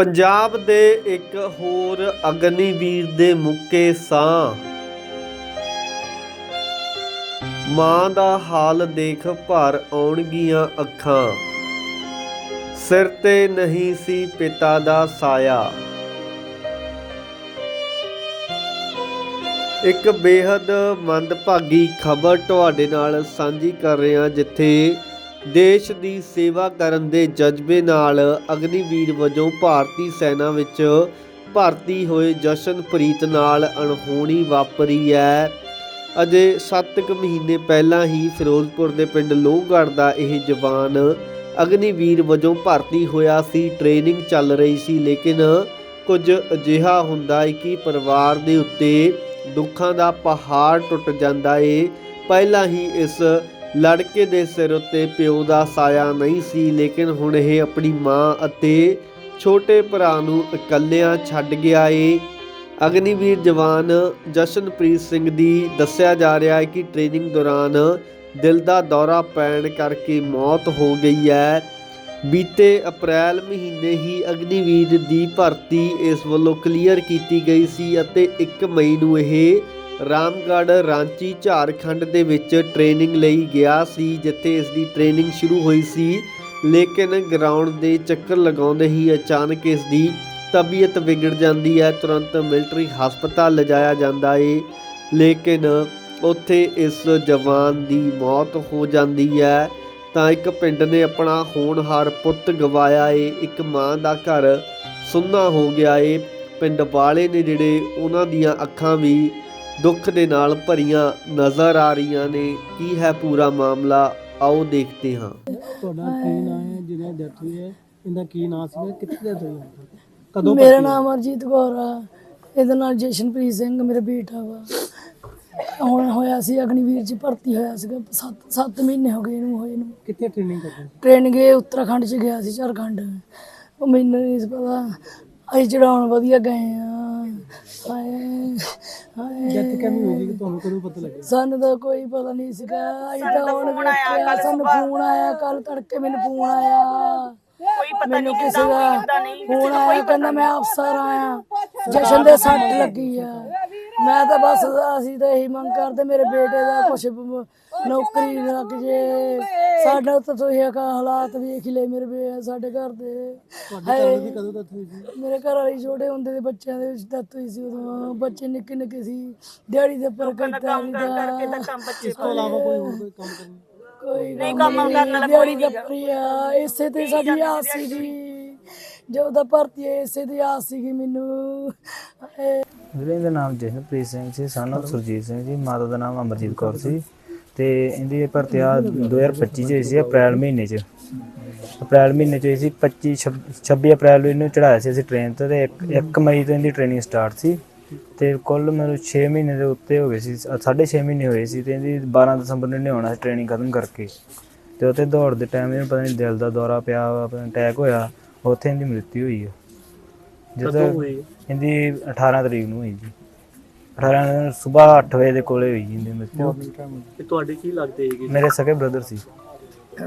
ਪੰਜਾਬ ਦੇ ਇੱਕ ਹੋਰ ਅਗਨੀਵੀਰ ਦੇ ਮੁੱਕੇ ਸਾਹ। ਮਾਂ ਦਾ ਹਾਲ ਦੇਖ ਭਰ ਆਉਣਗੀਆਂ ਅੱਖਾਂ। ਸਿਰ ਤੇ ਨਹੀਂ ਸੀ ਪਿਤਾ ਦਾ ਸਾਇਆ। ਇੱਕ ਬੇहद ਮੰਦਭਾਗੀ ਖਬਰ ਤੁਹਾਡੇ ਨਾਲ ਸਾਂਝੀ ਕਰ ਰਿਹਾ ਜਿੱਥੇ ਦੇਸ਼ ਦੀ ਸੇਵਾ ਕਰਨ ਦੇ ਜਜ਼ਬੇ ਨਾਲ ਅਗਨੀਵੀਰ ਵਜੋਂ ਭਾਰਤੀ ਸੈਨਾ ਵਿੱਚ ਭਰਤੀ ਹੋਏ ਜਸ਼ਨਪ੍ਰੀਤ ਨਾਲ ਅਣਹੋਣੀ ਵਾਪਰੀ ਹੈ। ਅਜੇ 7 ਕੁ ਮਹੀਨੇ ਪਹਿਲਾਂ ਹੀ ਫਿਰੋਜ਼ਪੁਰ ਦੇ ਪਿੰਡ ਲੋਹਗੜ੍ਹ ਦਾ ਇਹ ਜਵਾਨ ਅਗਨੀਵੀਰ ਵਜੋਂ ਭਰਤੀ ਹੋਇਆ ਸੀ। ਟ੍ਰੇਨਿੰਗ ਚੱਲ ਰਹੀ ਸੀ, ਲੇਕਿਨ ਕੁਝ ਅਜਿਹਾ ਹੁੰਦਾ ਹੈ ਕਿ ਪਰਿਵਾਰ ਦੇ ਉੱਤੇ ਦੁੱਖਾਂ ਦਾ ਪਹਾੜ ਟੁੱਟ ਜਾਂਦਾ ਏ। ਪਹਿਲਾਂ ਹੀ ਇਸ ਲੜਕੇ ਦੇ ਸਿਰ ਉੱਤੇ ਪਿਓ ਦਾ ਸਾਇਆ ਨਹੀਂ ਸੀ, ਲੇਕਿਨ ਹੁਣ ਇਹ ਆਪਣੀ ਮਾਂ ਅਤੇ ਛੋਟੇ ਭਰਾ ਨੂੰ ਇਕੱਲਿਆਂ ਛੱਡ ਗਿਆ ਏ। ਅਗਨੀਵੀਰ ਜਵਾਨ ਜਸ਼ਨਪ੍ਰੀਤ ਸਿੰਘ ਦੀ ਦੱਸਿਆ ਜਾ ਰਿਹਾ ਹੈ ਕਿ ਟ੍ਰੇਨਿੰਗ ਦੌਰਾਨ ਦਿਲ ਦਾ ਦੌਰਾ ਪੈਣ ਕਰਕੇ ਮੌਤ ਹੋ ਗਈ ਹੈ। ਬੀਤੇ ਅਪ੍ਰੈਲ ਮਹੀਨੇ ਹੀ ਅਗਨੀਵੀਰ ਦੀ ਭਰਤੀ ਇਸ ਵੱਲੋਂ ਕਲੀਅਰ ਕੀਤੀ ਗਈ ਸੀ ਅਤੇ 1 ਮਈ ਨੂੰ ਇਹ ਰਾਮਗੜ੍ਹ, ਰਾਂਚੀ, ਝਾਰਖੰਡ ਦੇ ਵਿੱਚ ਟ੍ਰੇਨਿੰਗ ਲਈ ਗਿਆ ਸੀ, ਜਿੱਥੇ ਇਸ ਦੀ ਟ੍ਰੇਨਿੰਗ ਸ਼ੁਰੂ ਹੋਈ ਸੀ। ਲੇਕਿਨ ਗਰਾਊਂਡ ਦੇ ਚੱਕਰ ਲਗਾਉਂਦੇ ਹੀ ਅਚਾਨਕ ਇਸ ਦੀ ਤਬੀਅਤ ਵਿਗੜ ਜਾਂਦੀ ਹੈ। ਤੁਰੰਤ ਮਿਲਟਰੀ ਹਸਪਤਾਲ ਲਿਜਾਇਆ ਜਾਂਦਾ ਏ। ਲੇਕਿਨ ਉੱਥੇ ਇਸ ਜਵਾਨ ਦੀ ਮੌਤ ਹੋ ਜਾਂਦੀ ਹੈ। ਤਾਂ ਇੱਕ ਪਿੰਡ ਨੇ ਆਪਣਾ ਹੋਣਹਾਰ ਪੁੱਤ ਗਵਾਇਆ ਏ। ਇੱਕ ਮਾਂ ਦਾ ਘਰ ਸੁੰਨਾ ਹੋ ਗਿਆ ਏ। ਪਿੰਡ ਵਾਲੇ ਨੇ ਜਿਹੜੇ ਉਹਨਾਂ ਦੀਆਂ ਅੱਖਾਂ ਵੀ ਦੁੱਖ ਦੇ ਨਾਲ ਭਰੀਆਂ ਨਜ਼ਰ ਆ ਰਹੀਆਂ ਨੇ। ਕੀ ਹੈ ਪੂਰਾ ਮਾਮਲਾ? ਆਓ ਦੇਖਦੇ ਹਾਂ। ਤੁਹਾਡਾ ਕੀ ਨਾਮ ਹੈ? ਜਿਹਨੇ ਡੈਥ ਹੋਈ ਹੈ। ਇਹਦਾ ਕੀ ਨਾਮ ਸੀਗਾ? ਕਿੱਥੇ ਡੈਥ ਹੋਈ ਹੈ? ਕਦੋਂ ਮੇਰਾ ਨਾਮ ਅਰਜੀਤ ਕੌਰ ਆ। ਇਹਦੇ ਨਾਲ ਜਸ਼ਨਪ੍ਰੀਤ ਸਿੰਘ ਮੇਰਾ ਬੇਟਾ ਵਾ। ਹੁਣ ਹੋਇਆ ਸੀ ਅਗਨੀਵੀਰ ਚ ਭਰਤੀ ਹੋਇਆ ਸੀਗਾ। 7 7 ਮਹੀਨੇ ਹੋ ਗਏ ਇਹਨੂੰ ਹੋਏ ਨੂੰ। ਕਿੱਥੇ ਟ੍ਰੇਨਿੰਗ ਕਰਦੇ? ਟ੍ਰੇਨਿੰਗ ਇਹ ਉੱਤਰਾਖੰਡ ਚ ਗਿਆ ਸੀ ਝਾਰਖੰਡ। ਉਹ ਮੈਨੂੰ ਨਹੀਂ ਸੀ ਪਤਾ। ਅਸੀਂ ਚੜਾਉਣ ਵਧੀਆ ਗਏ ਆ। ਹਾਏ ਹਾਏ ਡੈਥ ਕਿਵੇਂ ਹੋ ਗਈ ਕਿ ਤੁਹਾਨੂੰ ਕਦੋਂ ਪਤਾ ਲੱਗਿਆ? ਸਾਨੂੰ ਤਾਂ ਕੋਈ ਪਤਾ ਨਹੀਂ ਸੀਗਾ। ਅਸੀਂ ਤਾਂ ਹੁਣ ਵੇਖਿਆ ਸਾਨੂੰ ਫੋਨ ਆਇਆ ਕੱਲ ਤੜਕੇ ਮੈਨੂੰ ਫੋਨ ਆਇਆ। ਕੋਈ ਪਤਾ ਨਹੀਂ ਕਿਸੇ ਦਾ ਫੋਨ ਆਇਆ ਕਹਿੰਦਾ ਮੈਂ ਅਫਸਰ ਆਇਆ ਜਸ਼ਨ ਦੇ ਸੱਟ ਲੱਗੀ ਆ। ਮੈਂ ਤਾਂ ਬਸ ਅਸੀਂ ਤਾਂ ਇਹੀ ਮੰਗ ਕਰਦੇ ਮੇਰੇ ਬੇਟੇ ਦਾ ਕੁਛ ਬ- ਨੌਕਰੀ ਲੱਗ ਜੇ। ਸਾਡਾ ਤਾਂ ਤੁਸੀਂ ਇਹ ਹਾਲਾਤ ਵੇਖ ਹੀ ਲਏ ਮੇਰੇ ਬੇ ਸਾਡੇ ਘਰ ਦੇ। ਤੁਹਾਡੇ ਘਰ ਦੀ ਕਦੋਂ ਡੈਥ ਹੋਈ ਸੀ? ਮੇਰੇ ਘਰ ਵਾਲੀ ਛੋਟੇ ਹੁੰਦੇ ਦੇ ਬੱਚਿਆਂ ਦੇ ਵਿੱਚ ਡੈਥ ਹੋਈ ਸੀ ਉਦੋਂ। ਬੱਚੇ ਨਿੱਕੇ ਨਿੱਕੇ ਸੀ। ਦਿਹਾੜੀ ਦੇ ਉੱਪਰ ਕੀਤਾ ਵੀ ਦਾ ਇਸ ਤੋਂ ਇਲਾਵਾ ਕੋਈ ਹੋਰ ਕੋਈ ਕੰਮ ਕਰਨ? ਕੋਈ ਨਹੀਂ ਕੰਮ ਕਰਨ ਵਾਲਾ ਕੋਈ ਨਹੀਂ ਇਸੇ ਤੇ ਸਾਡੀ ਆਸ ਸੀ ਜੀ ਜੋ ਦਾ ਭਰਤੀ ਇਸੇ ਦੀ ਆਸ ਸੀਗੀ ਮੈਨੂੰ। ਵੀਰੇ ਦਾ ਨਾਮ ਜਸ਼ਨਪ੍ਰੀਤ ਸਿੰਘ ਸੀ of ਸੁਰਜੀਤ ਸਿੰਘ ਜੀ ਮਾਤਾ ਦਾ ਨਾਮ ਅਮਰਜੀਤ ਕੌਰ ਸੀ। ਤੇ ਇਹਦੀ ਭਰਤੀ ਆ 2025 ਚ ਹੋਈ ਸੀ ਅਪ੍ਰੈਲ ਮਹੀਨੇ ਚ। ਅਪ੍ਰੈਲ ਮਹੀਨੇ ਚ ਹੋਈ ਸੀ 25 ਛੱਬ- 26 ਅਪ੍ਰੈਲ ਨੂੰ ਇਹਨੂੰ ਚੜਾਇਆ ਸੀ ਅਸੀਂ ਟ੍ਰੇਨ ਤੇ ਤੇ 1 ਮਈ ਤੋਂ ਇਹਦੀ ਟ੍ਰੇਨਿੰਗ ਸਟਾਰਟ ਸੀ। ਤੇ ਕੁੱਲ ਮੈਨੂੰ 6 ਮਹੀਨੇ ਦੇ ਉੱਤੇ ਹੋ ਗਏ ਸੀ 6.5 ਮਹੀਨੇ ਹੋਏ ਸੀ ਤੇ ਇਹਦੀ 12 ਦਸੰਬਰ ਨੂੰ ਇਹਨੇ ਆਉਣਾ ਸੀ ਟ੍ਰੇਨਿੰਗ ਖਤਮ ਕਰਕੇ। ਤੇ ਉੱਥੇ ਦੌੜ ਦੇ ਟਾਈਮ ਇਹਨੂੰ ਪਤਾ ਨਹੀਂ ਦਿਲ ਦਾ ਦੌਰਾ ਪਿਆ ਪਤਾ ਅਟੈਕ ਹੋਇਆ ਉੱਥੇ ਇਹਦੀ ਮ੍ਰਿਤੂ ਹੋਈ ਹੈ ਜਦੋਂ ਹੋਈ? ਇਹਦੀ 18 ਤਰੀਕ ਨੂੰ ਹੋਈ ਜੀ। 18 ਨੂੰ ਸਵੇਰ 8 ਵਜੇ ਦੇ ਕੋਲੇ ਹੋਈ ਜੀ ਇਹਦੀ ਮ੍ਰਿਤੂ ਤੇ ਤੁਹਾਡੇ ਕੀ ਲੱਗਦੇ ਹੈਗੇ? ਮੇਰੇ ਸਕੇ ਬ੍ਰਦਰ ਸੀ।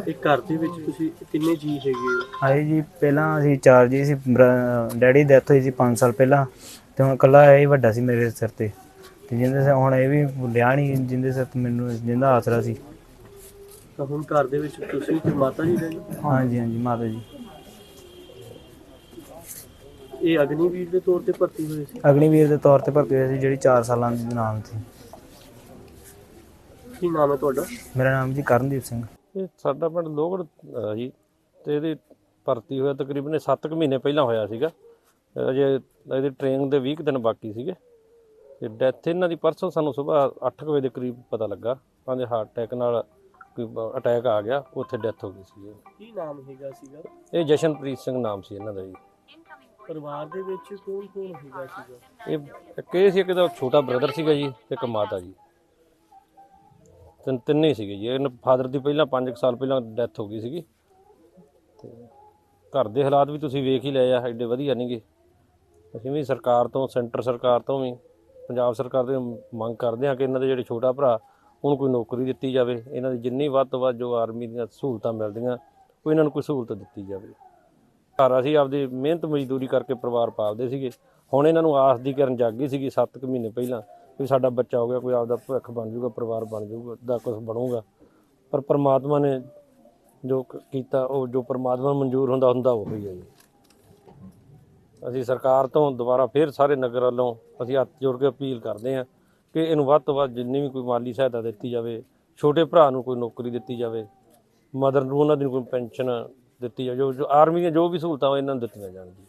ਇਹ ਘਰ ਦੇ ਵਿੱਚ ਤੁਸੀਂ ਕਿੰਨੇ ਜੀ ਹੈਗੇ ਹੋ? ਆਏ ਜੀ ਪਹਿਲਾਂ ਅਸੀਂ ਚਾਰ ਜੀ ਸੀ ਬਰ- ਡੈਡੀ ਡੈਥ ਹੋਈ ਸੀ 5 ਸਾਲ ਪਹਿਲਾਂ ਤੇ ਹੁਣ ਇਕੱਲਾ ਇਹ ਹੀ ਵੱਡਾ ਸੀ ਮੇਰੇ ਸਿਰ ਤੇ। ਤੇ ਜਿੰਦੇ ਸਿਰ ਹੁਣ ਇਹ ਵੀ ਲਿਆ ਨਹੀਂ ਜਿੰਦੇ ਸਿਰ ਤੇ ਮੈਨੂੰ ਜਿੰਦਾ ਆਸਰਾ ਸੀ। ਤਾਂ ਹੁਣ ਘਰ ਦੇ ਵਿੱਚ ਤੁਸੀਂ ਤੇ ਮਾਤਾ ਜੀ ਰਹਿੰਦੇ ਹਾਂਜੀ ਹਾਂਜੀ ਮਾਤਾ ਜੀ। ਇਹ ਅਗਨੀਵੀਰ ਦੇ ਤੌਰ ਤੇ ਭਰਤੀ ਹੋਏ ਸੀ? ਅਗਨੀਵੀਰ ਦੇ ਤੌਰ ਤੇ ਭਰਤੀ ਹੋਈ ਸੀ ਜਿਹੜੀ 4 ਸਾਲਾਂ ਦੀ ਨਾਮ ਸੀ। ਕੀ ਨਾਮ ਹੈ ਤੁਹਾਡਾ? ਮੇਰਾ ਨਾਮ ਜੀ ਕਰਨਦੀਪ ਸਿੰਘ। ਇਹ ਸਾਡਾ ਪਿੰਡ ਲੋਗੜ ਜੀ। ਤੇ ਇਹਦੀ ਭਰਤੀ ਹੋਇਆ ਤਕਰੀਬਨ 7 ਕੁ ਮਹੀਨੇ ਪਹਿਲਾਂ ਹੋਇਆ ਸੀਗਾ। ਅਜੇ ਇਹਦੀ ਟ੍ਰੇਨਿੰਗ ਦੇ 20 ਕੁ ਦਿਨ ਬਾਕੀ ਸੀਗੇ। ਤੇ ਡੈਥ ਇਹਨਾਂ ਦੀ ਪਰਸੋਂ ਸਾਨੂੰ ਸਵੇਰ 8 ਵਜੇ ਦੇ ਕਰੀਬ ਪਤਾ ਲੱਗਾ। ਕਹਿੰਦੇ ਹਾਰਟ ਅਟੈਕ ਨਾਲ ਕੋਈ ਅਟੈਕ ਆ ਗਿਆ ਉੱਥੇ ਡੈਥ ਹੋ ਗਈ ਸੀ। ਕੀ ਨਾਮ ਹੈਗਾ ਸੀਗਾ? ਇਹ ਜਸ਼ਨਪ੍ਰੀਤ ਸਿੰਘ ਨਾਮ ਸੀ ਇਹਨਾਂ ਦਾ ਜੀ। ਪਰਿਵਾਰ ਦੇ ਵਿੱਚ ਕੌਣ ਕੌਣ ਹੈਗਾ ਸੀਗਾ? ਇਹ ਇੱਕ ਇਹ ਸੀ ਇੱਕ ਦਾ ਛੋਟਾ ਬ੍ਰਦਰ ਸੀਗਾ ਜੀ ਤੇ ਇੱਕ ਮਾਤਾ ਜੀ। ਤਿੰਨ ਤਿੰਨ ਹੀ ਸੀਗੇ ਜੀ। ਇਹਨਾਂ ਫਾਦਰ ਦੀ ਪਹਿਲਾਂ 5 ਸਾਲ ਪਹਿਲਾਂ ਡੈਥ ਹੋ ਗਈ ਸੀਗੀ। ਤੇ ਘਰ ਦੇ ਹਾਲਾਤ ਵੀ ਤੁਸੀਂ ਵੇਖ ਹੀ ਲਏ ਆ, ਐਡੇ ਵਧੀਆ ਨਹੀਂਗੇ ਅਸੀਂ ਵੀ ਸਰਕਾਰ ਤੋਂ ਸੈਂਟਰ ਸਰਕਾਰ ਤੋਂ ਵੀ, ਪੰਜਾਬ ਸਰਕਾਰ ਤੋਂ ਮੰਗ ਕਰਦੇ ਹਾਂ ਕਿ ਇਹਨਾਂ ਦੇ ਜਿਹੜੇ ਛੋਟਾ ਭਰਾ, ਉਹਨੂੰ ਕੋਈ ਨੌਕਰੀ ਦਿੱਤੀ ਜਾਵੇ। ਇਹਨਾਂ ਦੀ ਜਿੰਨੀ ਵੱਧ ਤੋਂ ਵੱਧ ਜੋ ਆਰਮੀ ਦੀਆਂ ਸਹੂਲਤਾਂ ਮਿਲਦੀਆਂ, ਉਹ ਇਹਨਾਂ ਨੂੰ ਕੋਈ ਸਹੂਲਤ ਦਿੱਤੀ ਜਾਵੇ। ਘਰ ਅਸੀਂ ਆਪਦੀ ਮਿਹਨਤ ਮਜ਼ਦੂਰੀ ਕਰਕੇ ਪਰਿਵਾਰ ਪਾਲਦੇ ਸੀਗੇ। ਹੁਣ ਇਹਨਾਂ ਨੂੰ ਆਸ ਦੀ ਕਿਰਨ ਜਾਗੀ ਸੀਗੀ 7 ਕੁ ਮਹੀਨੇ ਪਹਿਲਾਂ ਵੀ ਸਾਡਾ ਬੱਚਾ ਹੋ ਗਿਆ, ਕੋਈ ਆਪਦਾ ਭਵਿੱਖ ਬਣ ਜਾਊਗਾ, ਪਰਿਵਾਰ ਬਣ ਜਾਊਗਾ, ਦਾ ਕੁਝ ਬਣੂਗਾ। ਪਰ ਪ੍ਰਮਾਤਮਾ ਨੇ ਜੋ ਕੀਤਾ, ਉਹ ਜੋ ਪਰਮਾਤਮਾ ਮਨਜ਼ੂਰ ਹੁੰਦਾ ਹੁੰਦਾ ਉਹ ਹੀ ਹੈ ਜੀ। ਅਸੀਂ ਸਰਕਾਰ ਤੋਂ ਦੁਬਾਰਾ ਫੇਰ ਸਾਰੇ ਨਗਰ ਵੱਲੋਂ ਅਸੀਂ ਹੱਥ ਜੋੜ ਕੇ ਅਪੀਲ ਕਰਦੇ ਹਾਂ ਕਿ ਇਹਨੂੰ ਵੱਧ ਤੋਂ ਵੱਧ ਜਿੰਨੀ ਵੀ ਕੋਈ ਮਾਲੀ ਸਹਾਇਤਾ ਦਿੱਤੀ ਜਾਵੇ, ਛੋਟੇ ਭਰਾ ਨੂੰ ਕੋਈ ਨੌਕਰੀ ਦਿੱਤੀ ਜਾਵੇ, ਮਦਰ ਨੂੰ ਉਹਨਾਂ ਦੀ ਕੋਈ ਪੈਨਸ਼ਨ ਦਿੱਤੀ ਜੋ ਜੋ ਆਰਮੀ ਦੀਆਂ ਜੋ ਵੀ ਸਹੂਲਤਾਂ ਉਹ ਇਹਨਾਂ ਨੂੰ ਦਿੱਤੀਆਂ ਜਾਣ ਜੀ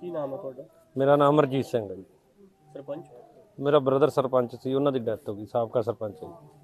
ਕੀ ਨਾਮ ਹੈ ਤੁਹਾਡਾ? ਮੇਰਾ ਨਾਮ ਅਮਰਜੀਤ ਸਿੰਘ ਹੈ ਜੀ। ਸਰਪੰਚ? ਮੇਰਾ ਬ੍ਰਦਰ ਸਰਪੰਚ ਸੀ ਉਹਨਾਂ ਦੀ ਡੈਥ ਹੋ ਗਈ ਸਾਬਕਾ ਸਰਪੰਚ ਹੈ ਜੀ।